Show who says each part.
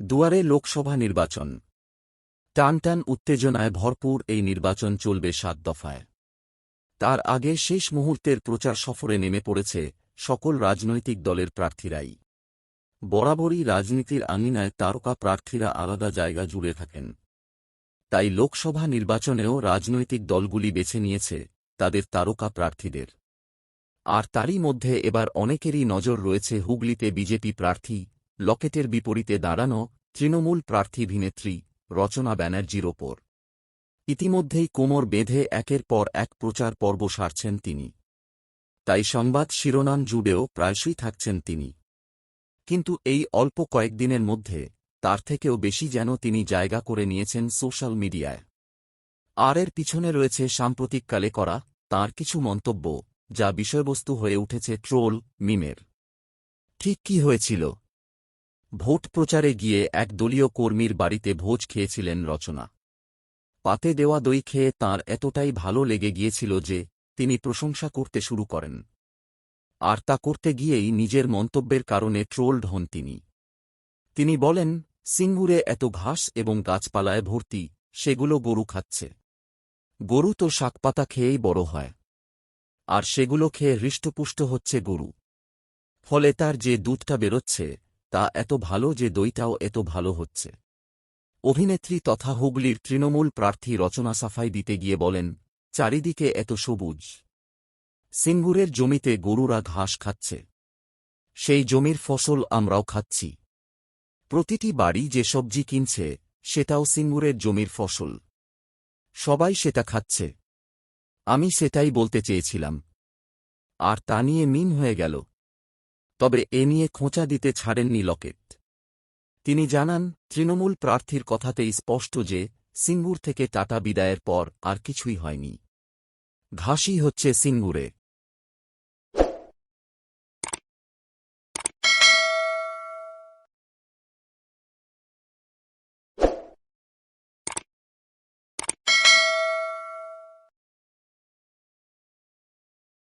Speaker 1: দুয়ারে লোকসভা নির্বাচন। টানটান উত্তেজনায় ভরপুর এই নির্বাচন চলবে সাত দফায়। তার আগে শেষ মুহূর্তের প্রচার সফরে নেমে পড়েছে সকল রাজনৈতিক দলের প্রার্থীরাই। বরাবরই রাজনীতির আঙিনায় তারকা প্রার্থীরা আলাদা জায়গা জুড়ে থাকেন। তাই লোকসভা নির্বাচনেও রাজনৈতিক দলগুলি বেছে নিয়েছে তাদের তারকা প্রার্থীদের। আর তারই মধ্যে এবার অনেকেরই নজর রয়েছে হুগলিতে বিজেপি প্রার্থী লকেটের বিপরীতে দাঁড়ানো তৃণমূল প্রার্থী অভিনেত্রী রচনা ব্যানার্জির ওপর। ইতিমধ্যেই কোমর বেঁধে একের পর এক প্রচার পর্ব সারছেন তিনি। তাই সংবাদ শিরোনাম জুড়েও প্রায়শই থাকছেন তিনি। কিন্তু এই অল্প কয়েকদিনের মধ্যে তার থেকেও বেশি যেন তিনি জায়গা করে নিয়েছেন সোশ্যাল মিডিয়ায়। আর এর পিছনে রয়েছে সাম্প্রতিককালে করা তার কিছু মন্তব্য যা বিষয়বস্তু হয়ে উঠেছে ট্রোল, মিমের। ঠিক কি হয়েছিল? ভোট প্রচারে গিয়ে এক দলীয় কর্মীর বাড়িতে ভোজ খেয়েছিলেন রচনা। পাতে দেওয়া দই খেয়ে তাঁর এতটাই ভালো লেগে গিয়েছিল যে, তিনি প্রশংসা করতে শুরু করেন। আর তা করতে গিয়েই নিজের মন্তব্যের কারণে ট্রোলড হন তিনি। তিনি বলেন, সিঙ্গুরে এত ঘাস এবং গাছপালায় ভর্তি, সেগুলো গরু খাচ্ছে। গরু তো শাকপাতা খেয়েই বড় হয়। আর সেগুলো খেয়ে হৃষ্টপুষ্ট হচ্ছে গরু। ফলে তার যে দুধটা বেরোচ্ছে তা এত ভালো যে দইটাও এত ভালো হচ্ছে। অভিনেত্রী তথা হুগলির তৃণমূল প্রার্থী রচনা সাফাই দিতে গিয়ে বলেন, চারিদিকে এত সবুজ। সিঙ্গুরের জমিতে গরুরা ঘাস খাচ্ছে। সেই জমির ফসল আমরাও খাচ্ছি। প্রতিটি বাড়ি যে সবজি কিনছে, সেটাও সিঙ্গুরের জমির ফসল। সবাই সেটা খাচ্ছে। আমি সেটাই বলতে চেয়েছিলাম। আর তা নিয়ে মিন হয়ে গেল। তবে এ নিয়ে খোঁচা দিতে ছাড়েননি লকেট। তিনি জানান, তৃণমূল প্রার্থীর কথাতেই স্পষ্ট যে, সিঙ্গুর থেকে টাটা বিদায়ের পর আর কিছুই হয়নি। ঘাসি হচ্ছে সিঙ্গুরে।